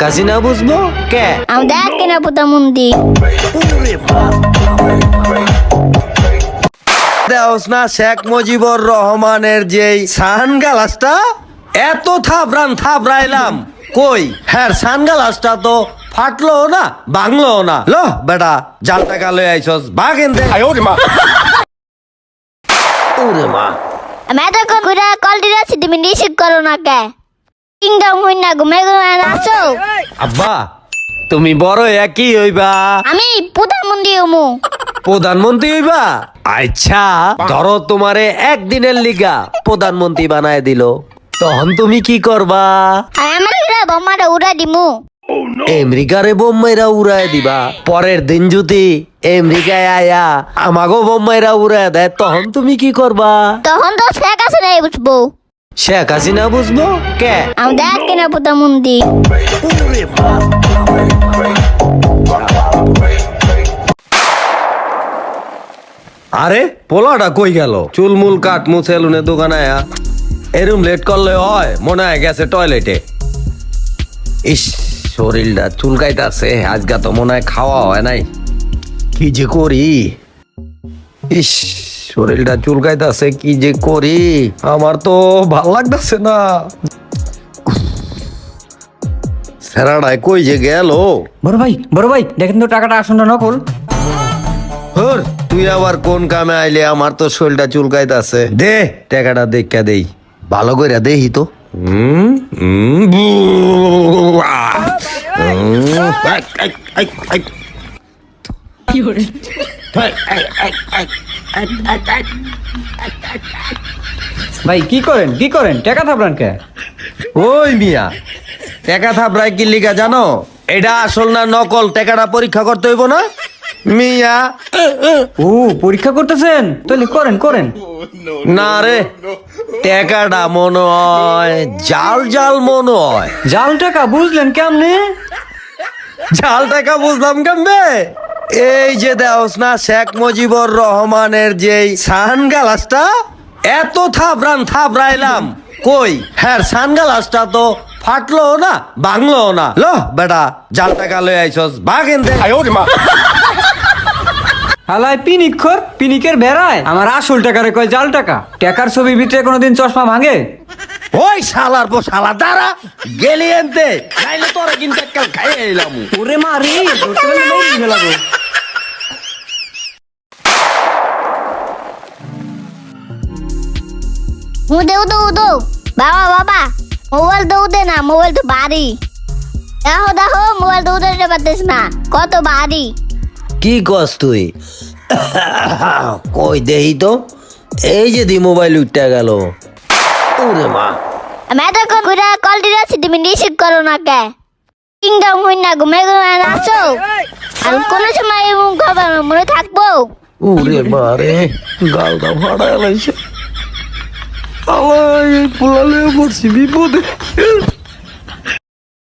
কাসিনা বুঝব? কে? আমি দেখ কিনা পুতা মন্দি দেওস না শেখ মুজিবুর রহমানের যেই সানগালাসটা এত থাবরান থাবরাইলাম কই? হ্যাঁ সানগালাসটা তো ফাটলো না বাংলো না। লো বেটা জাল টাকা লই আইছস বাগেন দে ওরে মা। আমি এত করে কল দিয়েছি তুমি রিসিভ করো না কে? কিংডম হই না ঘুমে ঘুমে আছো? আব্বা তুমি বড় একই হইবা। আমি পুতা হমু। প্রধানমন্ত্রী হইবা? আচ্ছা ধরো তোমারে একদিনের লিগা প্রধানমন্ত্রী বানায় দিল। তখন তুমি কি করবা? আর আমার ঘরে বোমাটা উড়া দিমু। আমেরিকারে বোম্মাইরা উড়ায় দিবা। পরের দিন যদি আমেরিকায় আয়া আমাগো বোম্মাইরা উড়ায় দেয় তখন তুমি কি করবা? তখন তো শেখ আছে নাই বুঝব। শেখ হাসিনা বুঝব কে? কিনা পুতা মন্দি আরে পোলাটা কই গেল? চুলমুল কাট মু সেলুনের দোকানে আয়া। এরম লেট করলে হয় মনে হয় গেছে টয়লেটে। ইস শরীরটা চুলকাইতাছে আজকে তো মনে হয় খাওয়া হয় নাই। কি যে করি? ইস। শরীরটা চুলকাইতেছে কি যে করি? আমার তো ভালো লাগতেছে না। সেরাডায় কই যে গেল? বড় ভাই বড় ভাই দেখেন তো টাকাটা আসন্ন নকল। হর তুই আবার কোন কামে আইলে আমার তো শরীরটা চুলকাইতাছে। দে টাকাটা দেখা দেই। ভালো কইরা দেহি তো। হুম, হুম, ভাই কি করেন? কি করেন? টাকা থাপড়ান কে? ওই মিয়া টাকা থাপড়ায় কি লিখা জানো? এটা আসল না নকল? টাকাটা পরীক্ষা করতে হইব না? মিয়া। ও পরীক্ষা করতেছেন? তাহলে করেন করেন। না রে টাকাটা মনে হয় জাল জাল মনে হয়। জাল টাকা বুঝলেন কেমনে? জাল টাকা বুঝলাম কেমবে এই যে দেওস না শেখ মুজিবুর রহমানের যেই সানগালাসটা এত থাবরান থাবরাইলাম কই? হ্যাঁ সানগালাসটা তো ফাটলো না বাংলো না। লো বেটা জাল টাকা লই আইছস বাগেন দে। হালাই পিনিক খর পিনিকের বেড়ায় আমার আসল টাকারে কয় জাল টাকা? টাকার ছবি ভিতরে কোনোদিন চশমা ভাঙে? ওই শালার পো শালা দাঁড়া গেলি এনতে। খাইলে তোরা কিন্তু একটা খাইয়ে এলাম। ওরে মা রে দেউ দেউ দেউ বাবা বাবা মোবাইল দেউ দে না মোবাইল তো বাড়ি দেখো দেখো মোবাইল দেউ দিতে পারতিস না কত বাড়ি কি কস তুই কই দেহি তো এই যে দি মোবাইল উঠতে গেল ওরে মা আমি এত করে কল দিয়েছি তুমি রিসিভ করো না কে কিংডম হই না ঘুমে ঘুমে আছো আর কোনো সময় এরকম খবর মনে থাকব ওরে মারে গালটা ফাড়া লাইছে আমার পোলালে পড়ছি বিপদে।